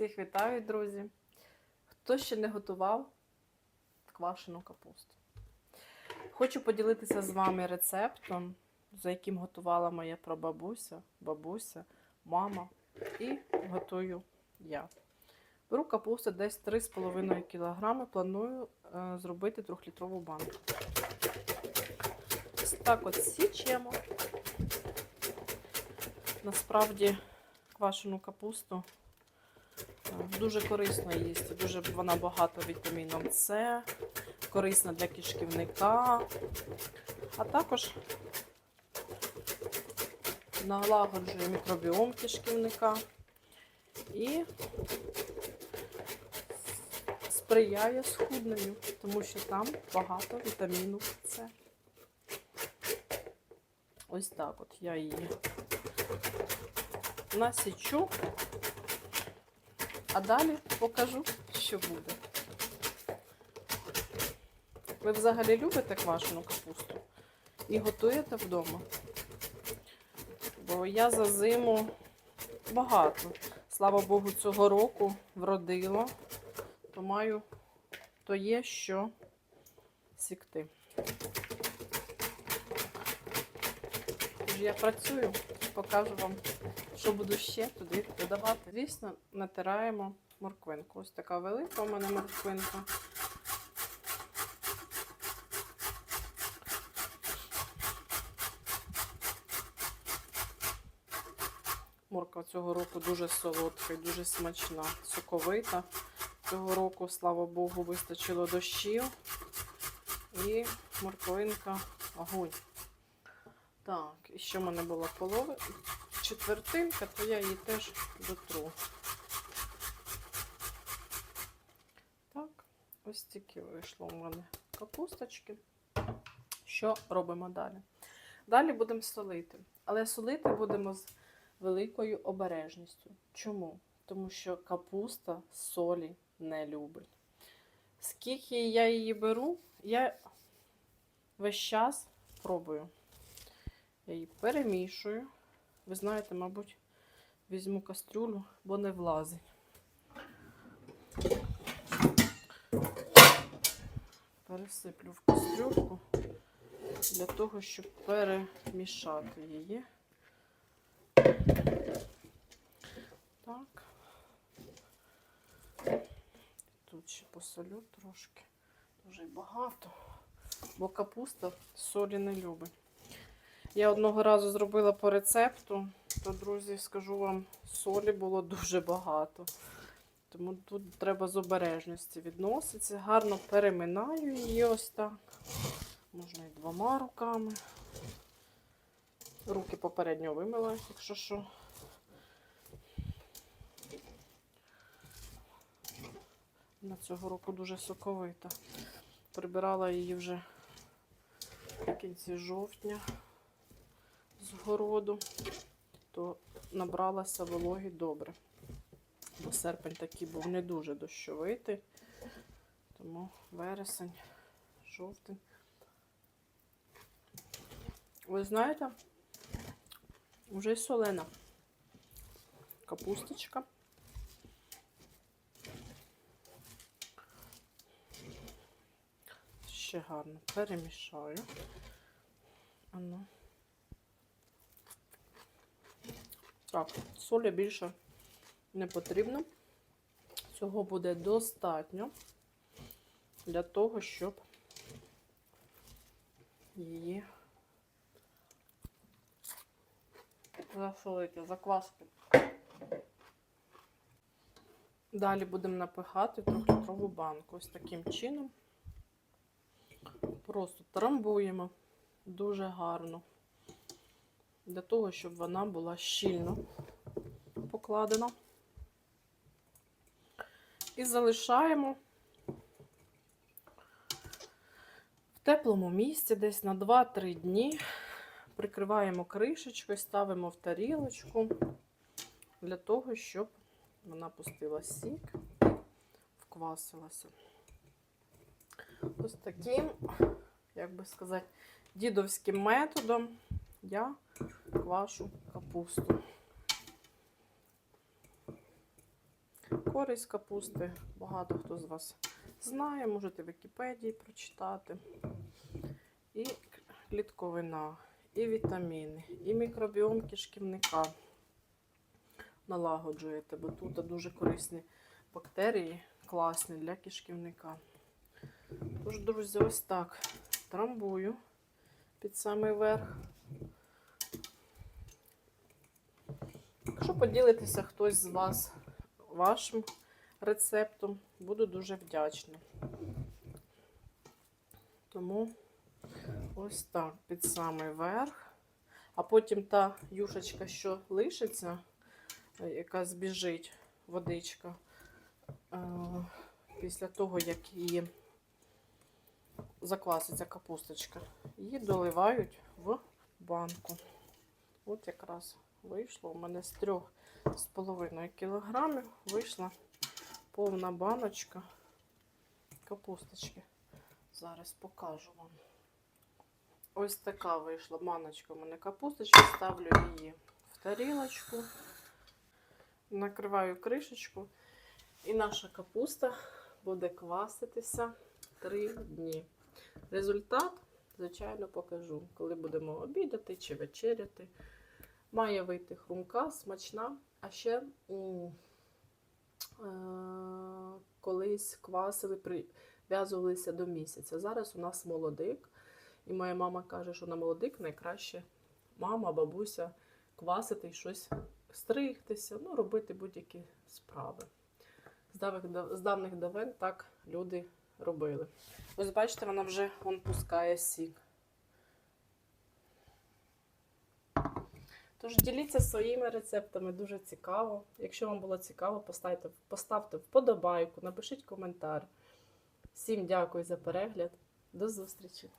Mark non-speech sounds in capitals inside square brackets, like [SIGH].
Всіх вітаю, друзі! Хто ще не готував квашену капусту? Хочу поділитися з вами рецептом, за яким готувала моя прабабуся, бабуся, мама і готую я. Беру капусту десь 3,5 кг, планую е, зробити 3-літрову банку. Так от січемо. Насправді квашену капусту дуже корисно їсти, дуже вона багата вітаміном С, корисна для кишківника, а також налагоджує мікробіом кишківника і сприяє схудненню, тому що там багато вітаміну С. Ось так от я її насічу, а далі покажу, що буде. Ви взагалі любите квашену капусту і готуєте вдома? Бо я за зиму багато. Слава Богу, цього року вродило, то маю, то є що сікти. Я працюю, покажу вам, що буду ще туди додавати. Звісно, натираємо морквинку. Ось така велика у мене морквинка. Морква цього року дуже солодка і дуже смачна, соковита. Цього року, слава Богу, вистачило дощів. І морквинка огонь. Так, і ще в мене була половина, четвертинка, то я її теж дотру. Так, ось тільки вийшло у мене капусточки. Що робимо далі? Далі будемо солити. Але солити будемо з великою обережністю. Чому? Тому що капуста солі не любить. Скільки я її беру, я весь час пробую. Я її перемішую. Ви знаєте, мабуть, візьму кастрюлю, бо не влазить. Пересиплю в кастрюльку для того, щоб перемішати її. Так. Тут ще посолю трошки. Дуже багато, бо капуста солі не любить. Я одного разу зробила по рецепту, то, друзі, скажу вам, солі було [LAUGHS] дуже багато. Тому тут треба з обережності відноситися. Гарно переминаю її ось так. Можна і двома руками. Руки попередньо вимила, якщо що. На цього року дуже соковита. Прибирала її вже в кінці жовтня з городу, то набралася вологі добре. Бо серпень такий був не дуже дощовитий, тому вересень, жовтень. Ви знаєте, вже солена капусточка. Ще гарно перемішаю. Ану. Так, солі більше не потрібно. Цього буде достатньо для того, щоб її засолити, заквасити. Далі будемо напихати трьохлітрову банку. Ось таким чином. Просто трамбуємо дуже гарно. Для того, щоб вона була щільно покладена. І залишаємо в теплому місці десь на 2-3 дні. Прикриваємо кришечкою, ставимо в тарілочку для того, щоб вона пустила сік, вквасилася. Ось таким, як би сказати, дідовським методом я квашу капусту. користь капусти. Багато хто з вас знає, можете в Вікіпедії прочитати. І клітковина, і вітаміни, і мікробіом кишківника налагоджуєте, бо тут дуже корисні бактерії, класні для кишківника. Тож, друзі, ось так трамбую під самий верх. Якщо поділитеся хтось з вас вашим рецептом, буду дуже вдячна. Тому ось так під самий верх. А потім та юшечка, що лишиться, яка збіжить, водичка, е, після того, як її закваситься капусточка, її доливають в банку. От якраз вийшло у мене з трьох з половиною кілограмів вийшла повна баночка капусточки. Зараз покажу вам. Ось така вийшла баночка у мене капусточки. Ставлю її в тарілочку, накриваю кришечку, і наша капуста буде кваситися 3 дні. Результат, звичайно, покажу, коли будемо обідати чи вечеряти. Має вийти хрумка, смачна. А ще м, е, колись квасили, прив'язувалися до місяця. Зараз у нас молодик. І моя мама каже, що на молодик найкраще мама, бабуся квасити і щось стригтися, ну, робити будь-які справи. З давних, з давен так люди робили. Ось бачите, вона вже вон пускає сік. Тож діліться своїми рецептами, дуже цікаво. Якщо вам було цікаво, поставте, поставте вподобайку, напишіть коментар. Всім дякую за перегляд. До зустрічі!